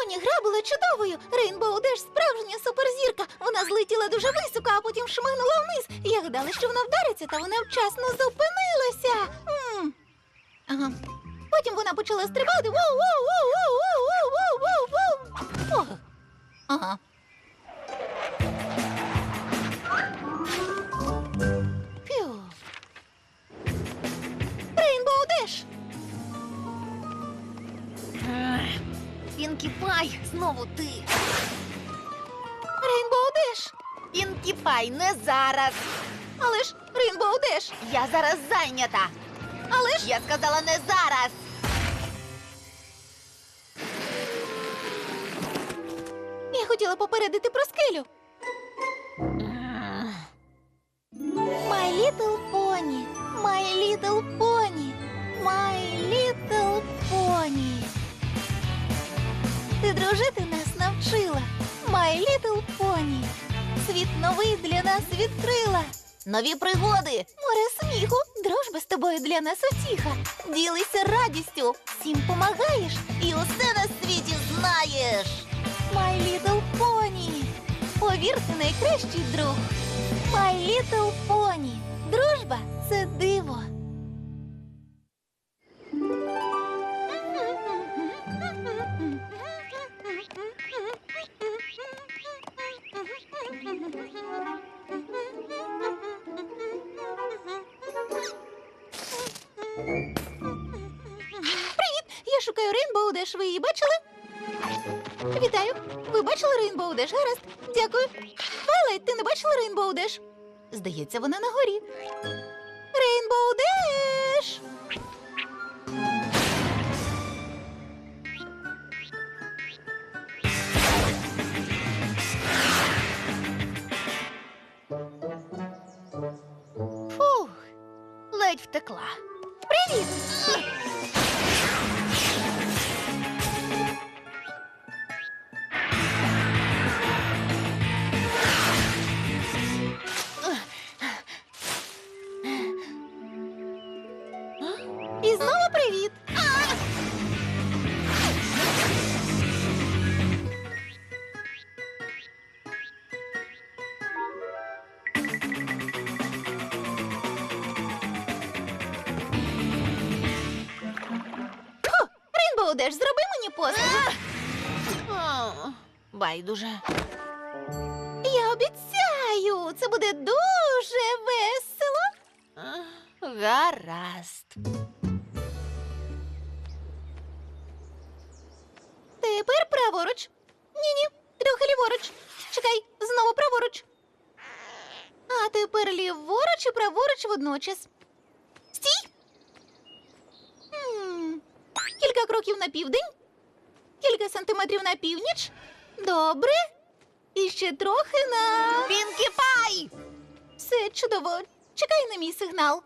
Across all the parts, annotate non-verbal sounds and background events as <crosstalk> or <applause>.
Поні гра була чудовою. Рейнбоу Деш справжня суперзірка. Вона злетіла дуже високо, а потім шмигнула вниз. Я гадала, що вона вдариться, та вона вчасно зупинилася. М. Ага. Потім вона почала стрибати. Воу-воу-воу-воу-воу-воу-воу-воу. Ох. Ага. Пінкі Пай, знову ти. Рейнбоу Деш! Пінкі Пай, не зараз. Але ж Рейнбоу Деш! Я зараз зайнята. Але ж Я сказала не зараз. я хотіла попередити про скелю. My little pony, my little pony, my little pony. Ти дружити нас навчила, my little pony. Світ новий для нас відкрила. Нові пригоди. Море сміху, дружба з тобою для нас утіха. Ділися радістю, всім помагаєш і усе на світі знаєш. My little pony. Повір, ти найкращий друг. My little pony. Дружба це диво. Деш. Ви її бачили? Вітаю! Ви бачили Рейнбоу Деш? Гаразд. Дякую. Твайлайт, ти не бачила Рейнбоу Деш? Здається, вона на горі. Рейнбоу Деш! Фух, ледь втекла. Привіт! Мені послугу. О, Байдуже. Я обіцяю, це буде дуже весело. Гаразд. Тепер праворуч. Ні-ні, трохи ліворуч. Чекай, знову праворуч. А тепер ліворуч і праворуч водночас. Стій. М, Кілька кроків на південь, кілька сантиметрів на північ. Добре. І ще трохи на. Пінкі Пай! Все чудово. Чекай на мій сигнал.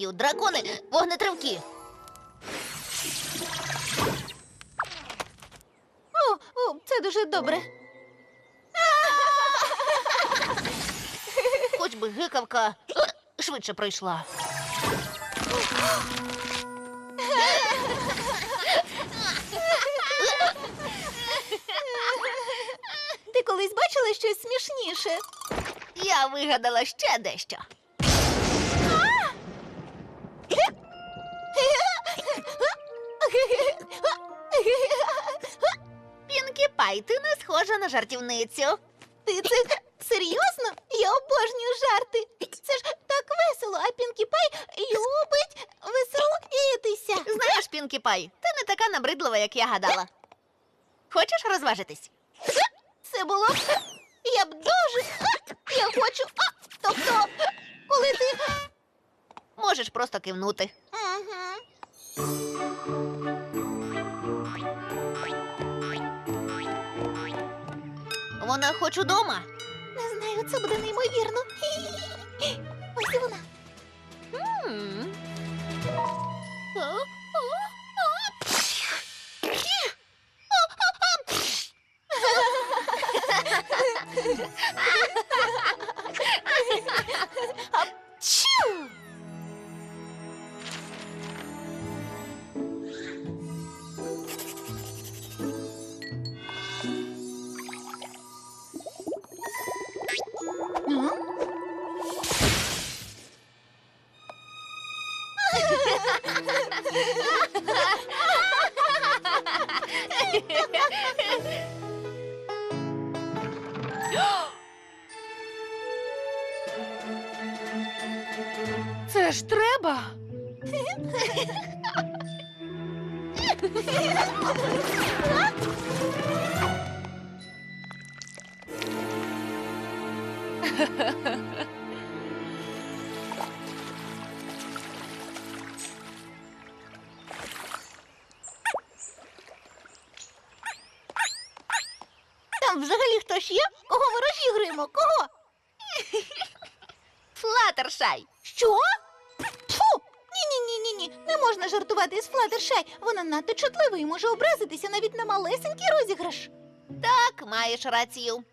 Дурною, дракони вогнетривкі. О, о, це дуже добре. Хоч би гикавка швидше пройшла. Ти колись бачила щось смішніше? Я вигадала ще дещо. Пінкі Пай, ти не схожа на жартівницю. Ти це серйозно? Я обожнюю жарти. Це ж так весело, а Пінкі Пай любить веселитися. Знаєш, Пінкі Пай, ти не така набридлива, як я гадала. Хочеш розважитись? Це було. Я б дуже. Я хочу. Тобто, коли ти. Можеш просто кивнути. Угу. Вона хоч удома. Не знаю, це буде неймовірно. Ось і вона. М. О, о, Чу! М? Хтось є? Кого ми розігруємо? Кого? Флатершай. Що? Фу! Ні-ні-ні-ні-ні. Не можна жартувати з Флаттершай. Вона надто чутлива і може образитися навіть на малесенький розіграш. Так, маєш рацію.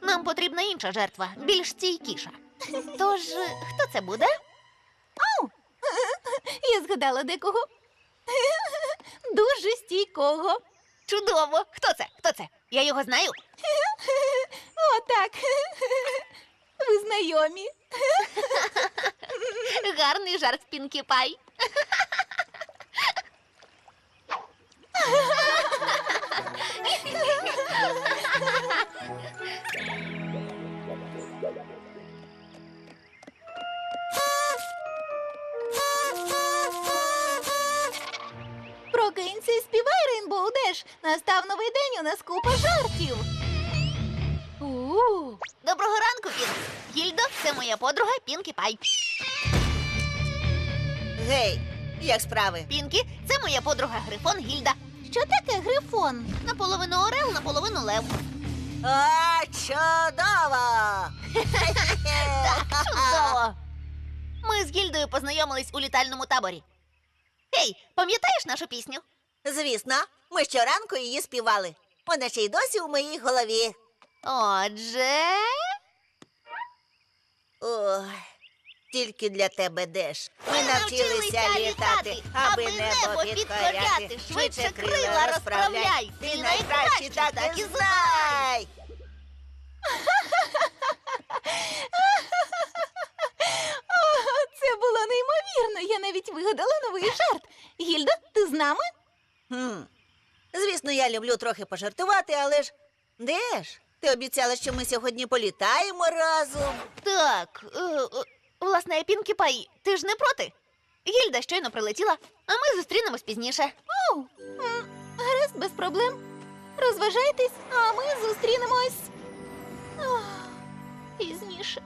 Нам потрібна інша жертва, більш стійкіша. Тож, е, хто це буде? Ау! Я згадала декого. Дуже стійкого. Чудово! Хто це? Хто це? Я його знаю. <laughs> О, так. <laughs> Ви знайомі. <laughs> Гарний жарт Пінкі Пай. Співай, Рейнбоу Деш. Настав новий день, у нас купа жартів. Доброго ранку, Пін. Гільдо, це моя подруга Пінкі Пай. Гей, як справи? Пінкі, це моя подруга Грифон Гільда. що таке грифон? Наполовину орел, наполовину лев. О, чудово! <laughs> Чудово! Ми з Гільдою познайомились у літальному таборі. Ей, пам'ятаєш нашу пісню? Звісно, ми щоранку її співали. Вона ще й досі у моїй голові. Отже. Ой, тільки для тебе деш. Ми навчилися літати, аби небо підкоряти. Швидше крила розправляй. Ти найкращий, так і знай. <laughs> О, це було неймовірно. Я навіть вигадала новий жарт. Гільда, ти з нами? Хм. Звісно, я люблю трохи пожартувати, але ж де ж? Ти обіцяла, що ми сьогодні політаємо разом. Так, е, е, власне, Пінкі Пай, ти ж не проти? Гільда щойно прилетіла, а ми зустрінемось пізніше. О, м, гаразд, без проблем. Розважайтесь, а ми зустрінемось. О, пізніше.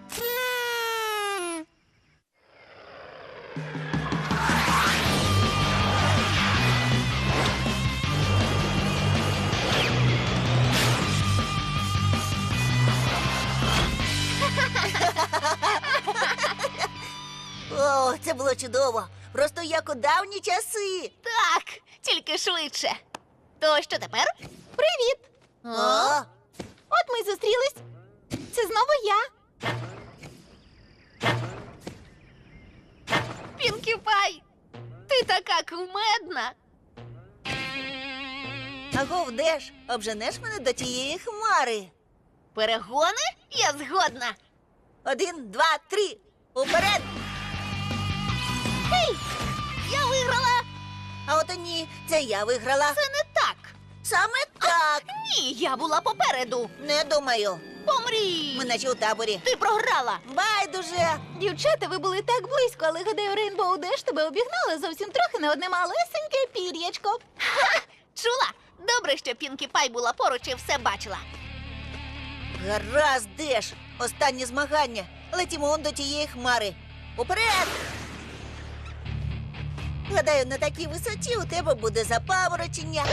Це було чудово. Просто як у давні часи. Так, тільки швидше. То що тепер? Привіт! О, От ми й зустрілись. Це знову я. Пінкі Пай, ти така кумедна. агов, де ж? Обженеш мене до тієї хмари. Перегони? Я згодна. Один, два, три. Уперед! А от і ні, це я виграла. Це не так. Саме так. Ні, я була попереду. Не думаю. Помрій! Ми наче у таборі. Ти програла. Байдуже. Дівчата, ви були так близько, але гадаю, Рейнбоу Деш тебе обігнала зовсім трохи на одне малесеньке пір'ячко. Чула? Добре, що Пінкі Пай була поруч і все бачила. Гаразд, де ж? Останнє змагання. Летімо он до тієї хмари. Уперед! Гадаю, на такій висоті у тебе буде запаморочення.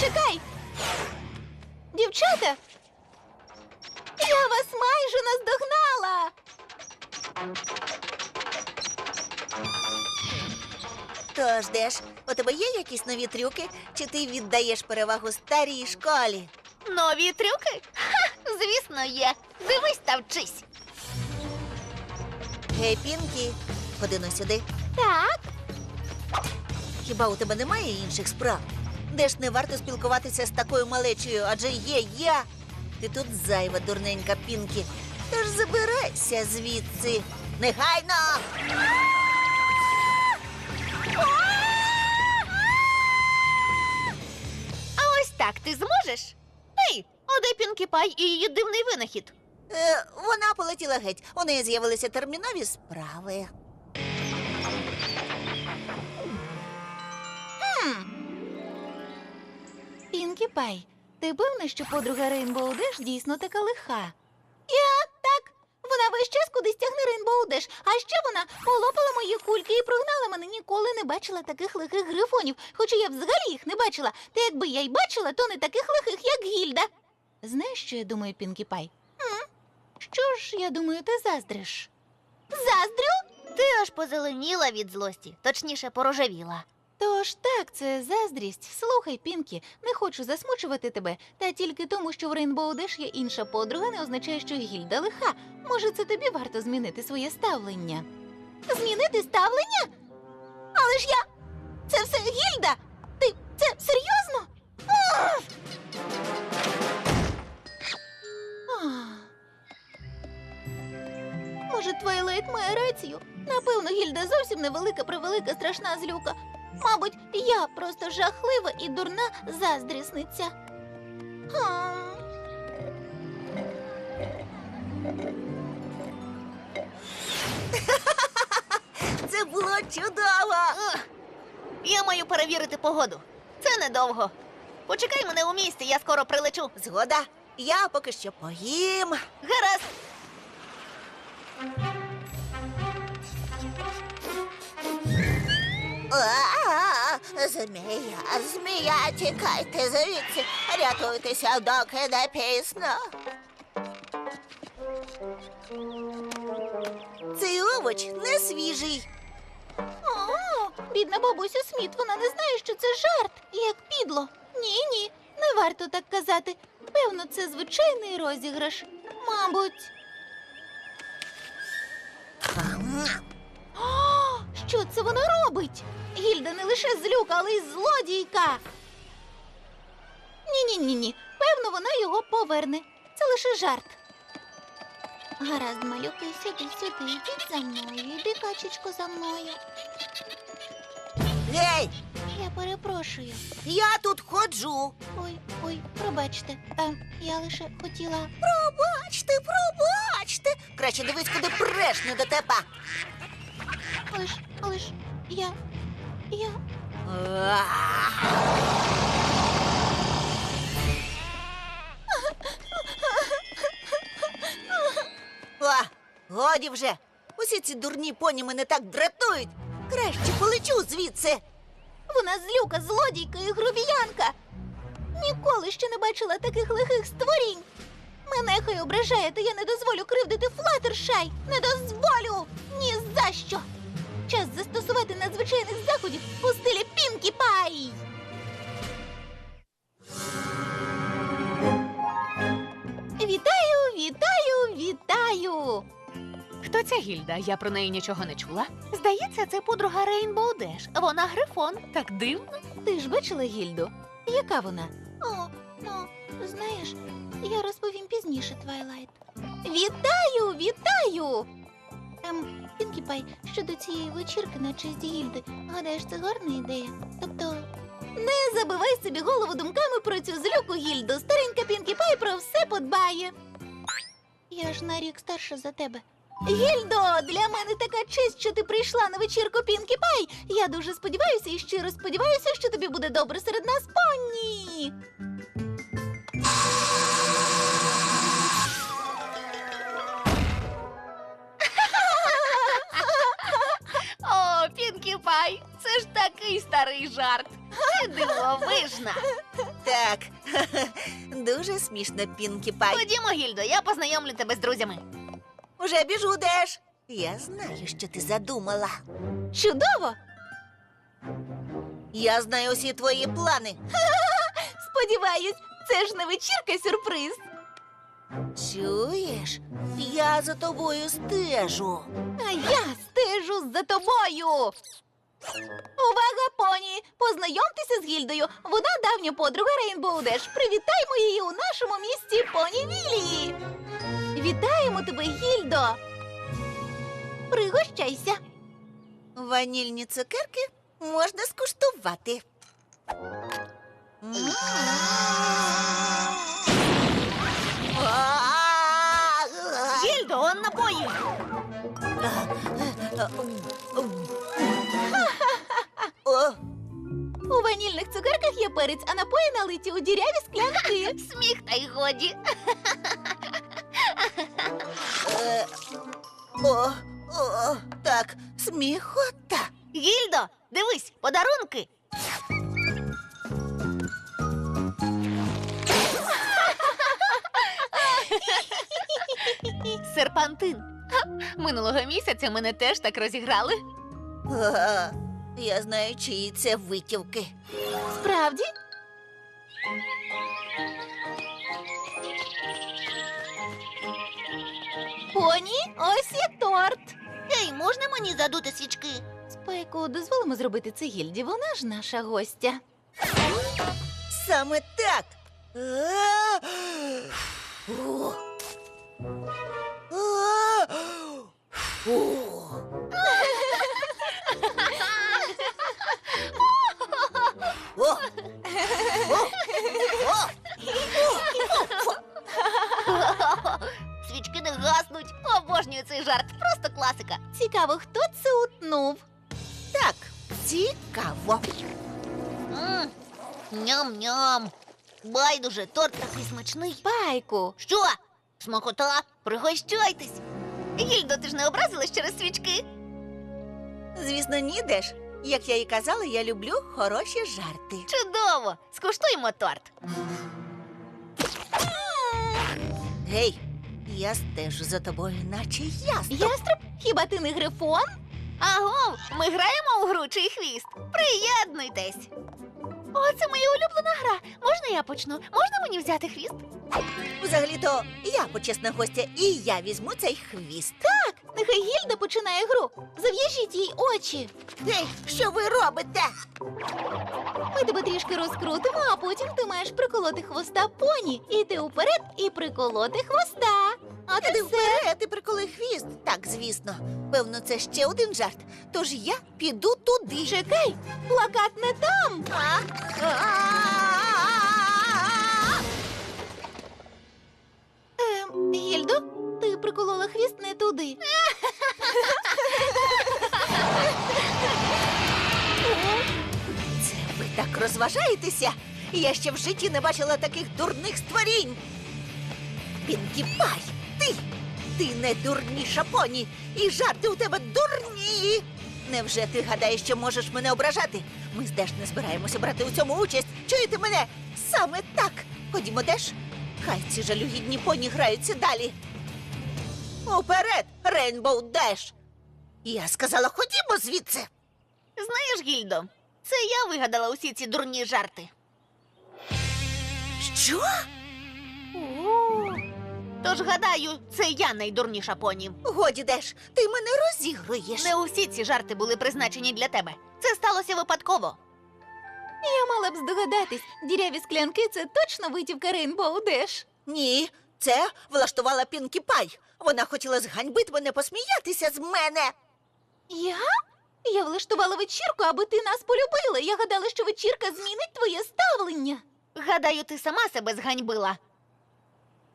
Чекай! Дівчата! Я вас майже наздогнала! Тож, Деш, у тебе є якісь нові трюки, чи ти віддаєш перевагу старій школі? Нові трюки? Ха, звісно, є. Дивись та вчись. Гей, Пінкі, ходи но сюди. Так, Хіба у тебе немає інших справ? Де ж не варто спілкуватися з такою малечою, адже є я. Ти тут зайва, дурненька Пінкі. Тож забирайся звідси. Негайно! А ось так ти зможеш? Ей, а де Пінкі Пай і її дивний винахід? Е, вона полетіла геть. У неї з'явилися термінові справи. Пінкі Пай, ти певна, що подруга Рейнбоу Деш дійсно така лиха? Я так. Вона весь час кудись тягне Рейнбоу Деш, а ще вона полопала мої кульки і прогнала мене. Ніколи не бачила таких лихих грифонів, хоча я взагалі їх не бачила. Та якби я й бачила, то не таких лихих, як Гільда. Знаєш, що я думаю, Пінкі Пай? Що ж, я думаю, ти заздриш? Заздрю? Ти аж позеленіла від злості, точніше, порожевіла. Тож так, це заздрість. Слухай, Пінкі, не хочу засмучувати тебе, та тільки тому, що в Рейнбоу Деш є інша подруга, не означає, що Гільда лиха. Може, це тобі варто змінити своє ставлення. Змінити ставлення? Але ж я. Це все Гільда! Ти це серйозно? Ах! Може, Твайлайт має рацію? Напевно, Гільда зовсім невелика, превелика, страшна злюка. Мабуть, я просто жахлива і дурна заздрісниця. Хм. Це було чудово! Я маю перевірити погоду. Це недовго. Почекай мене у місті, я скоро прилечу. Згода, я поки що поїм. Гаразд. Змія, змія, тікайте звідси. Рятуйтеся, доки не пізно. Цей овоч не свіжий. О, бідна бабуся Сміт, вона не знає, що це жарт, як підло. Ні, ні, не варто так казати. Певно, це звичайний розіграш. Мабуть. Що це вона робить? Гільда не лише злюка, але й злодійка. Ні, ні, ні. Певно, вона його поверне. Це лише жарт. Гаразд, малюки, сюди, сюди, йдіть за мною, йди, качечко, за мною. Гей, Я перепрошую. я тут ходжу. Ой, ой, пробачте. Е, я лише хотіла. Пробачте, пробачте. Краще дивись, куди преш не до тебе. Лиш, лиш, я. Я. О, годі вже. Усі ці дурні поні мене так дратують. Краще полечу звідси. Вона злюка, злодійка і грубіянка. Ніколи ще не бачила таких лихих створінь. Мене хай ображає, та я не дозволю кривдити Флаттершай. Не дозволю! Ні за що! Час застосувати надзвичайних заходів у стилі Пінкі Пай! Вітаю, вітаю, вітаю! Хто ця Гільда? Я про неї нічого не чула. Здається, це подруга Рейнбоу Деш. Вона грифон. Так дивно. Ти ж бачила Гільду? Яка вона? О, ну, знаєш, я розповім пізніше, Твайлайт. Вітаю, вітаю! Ем, Пінкі Пай, щодо цієї вечірки на честь Гільди, гадаєш, це гарна ідея? Тобто. Не забивай собі голову думками про цю злюку Гільду. Старенька Пінкі Пай про все подбає. Я ж на рік старша за тебе. Гільдо, для мене така честь, що ти прийшла на вечірку Пінкі Пай. Я дуже сподіваюся і щиро сподіваюся, що тобі буде добре серед нас, поні. Пай, це ж такий старий жарт. Дивовижна. Так, <laughs> дуже смішно, Пінкі Пай. Ходімо, Гільдо, я познайомлю тебе з друзями. Уже біжу, Деш. Я знаю, що ти задумала. Чудово! Я знаю усі твої плани. <laughs> Сподіваюсь, це ж не вечірка сюрприз. Чуєш? Я за тобою стежу. А я стежу за тобою. Увага, поні! Познайомтеся з Гільдою. Вона давня подруга Рейнбоу Деш. Привітаймо її у нашому місті Поні Вілії. Вітаємо тебе, Гільдо. Пригощайся. Ванільні цукерки можна скуштувати. М. Гільдо, он напої. О, У ванільних цукерках є перець, а напої налиті у діряві склянки. Сміх та й годі. Е, о, о, так, сміхота. Гільдо, дивись, подарунки. Серпантин. Минулого місяця мене теж так розіграли. Ага, я знаю, чиї це витівки. Справді? Поні, ось є торт. Ей, можна мені задути свічки? Спайку, дозволимо зробити це гільді, вона ж наша гостя. Саме так. А! О! А! О! О! О! О! Гаснуть. Обожнюю цей жарт. Просто класика. Цікаво, хто це утнув? Так, цікаво. М, Ням-ням. Байдуже, торт такий смачний. Спайку. Що? Смакота, пригощайтесь. Гільдо, ти ж не образилась через свічки? Звісно, ні, Деш. Як я і казала, я люблю хороші жарти. Чудово! Скуштуємо торт. Гей, я стежу за тобою, наче ястреб. Яструб, хіба ти не грифон? Аго, ми граємо у гру чий хвіст. Приєднуйтесь. О, це моя улюблена гра. Можна я почну? Можна мені взяти хвіст? Взагалі-то я почесна гостя, і я візьму цей хвіст. Так, нехай гільда починає гру. Зав'яжіть їй очі. Гей, що ви робите? Ми тебе трішки розкрутимо, а потім ти маєш приколоти хвоста поні. Іти уперед і приколоти хвоста. А ти Іди все. вперед і приколи хвіст. Так, звісно. Певно, це ще один жарт. Тож я піду туди. Чекай, плакат не там. А? Ем, Гільдо, приколола хвіст не туди. Це ви так розважаєтеся? Я ще в житті не бачила таких дурних створінь. Пінкі Пай, ти! Ти не дурніша поні, і жарти у тебе дурні. Невже ти гадаєш, що можеш мене ображати? Ми з Деш не збираємося брати у цьому участь. Чуєте мене? Саме так. Ходімо, Деш. Хай ці жалюгідні поні граються далі. Уперед, Рейнбоу Деш! Я сказала, ходімо звідси. Знаєш, Гільдо, це я вигадала усі ці дурні жарти. Що? О, Тож гадаю, це я найдурніша поні. Годі, Деш, ти мене розігруєш. Не усі ці жарти були призначені для тебе. Це сталося випадково. я мала б здогадатись, діряві склянки це точно витівка Рейнбоу Деш. Ні, це влаштувала Пінкі Пай. Вона хотіла зганьбити мене, посміятися з мене. Я? Я влаштувала вечірку, аби ти нас полюбила. Я гадала, що вечірка змінить твоє ставлення. Гадаю, ти сама себе зганьбила.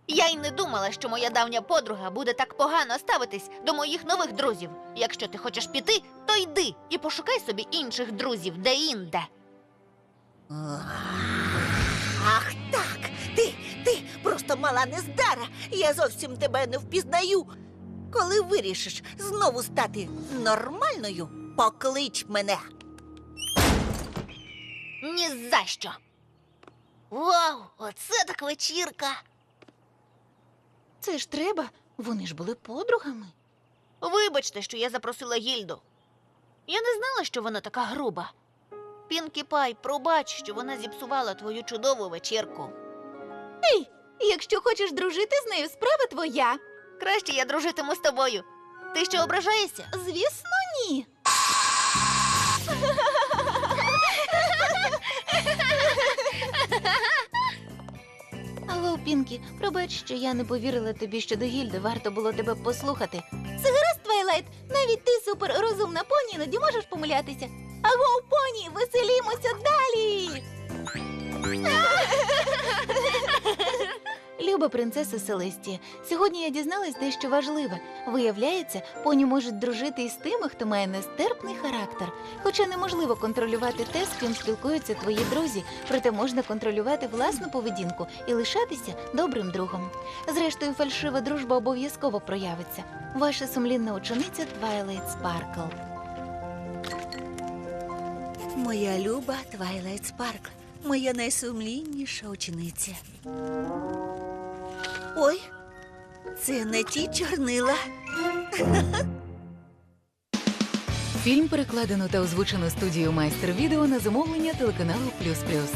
Я й не думала, що моя давня подруга буде так погано ставитись до моїх нових друзів. Якщо ти хочеш піти, то йди і пошукай собі інших друзів де-інде. Ах просто мала нездара. Я зовсім тебе не впізнаю. Коли вирішиш знову стати нормальною, поклич мене. Ні за що. Вау, оце так вечірка. Це ж треба. Вони ж були подругами. Вибачте, що я запросила Гільду. Я не знала, що вона така груба. Пінкі Пай, пробач, що вона зіпсувала твою чудову вечірку. Ей, якщо хочеш дружити з нею, справа твоя. Краще я дружитиму з тобою. Ти що ображаєшся? Звісно, ні. Алло, Пінкі, пробач, що я не повірила тобі, що до гільди варто було тебе послухати. Це гаразд, Твайлайт. Навіть ти суперрозумна поні, іноді можеш помилятися. Аго, поні, веселімося далі. Люба принцеса Селестія, сьогодні я дізналась дещо важливе. Виявляється, поні можуть дружити із тими, хто має нестерпний характер. Хоча неможливо контролювати те, з ким спілкуються твої друзі, проте можна контролювати власну поведінку і лишатися добрим другом. Зрештою, фальшива дружба обов'язково проявиться. Ваша сумлінна учениця Твайлайт Спаркл. Моя люба Твайлайт Спаркл, моя найсумлінніша учениця. Ой, це не ті чорнила. Фільм перекладено та озвучено студією майстер відео на замовлення телеканалу Плюс Плюс.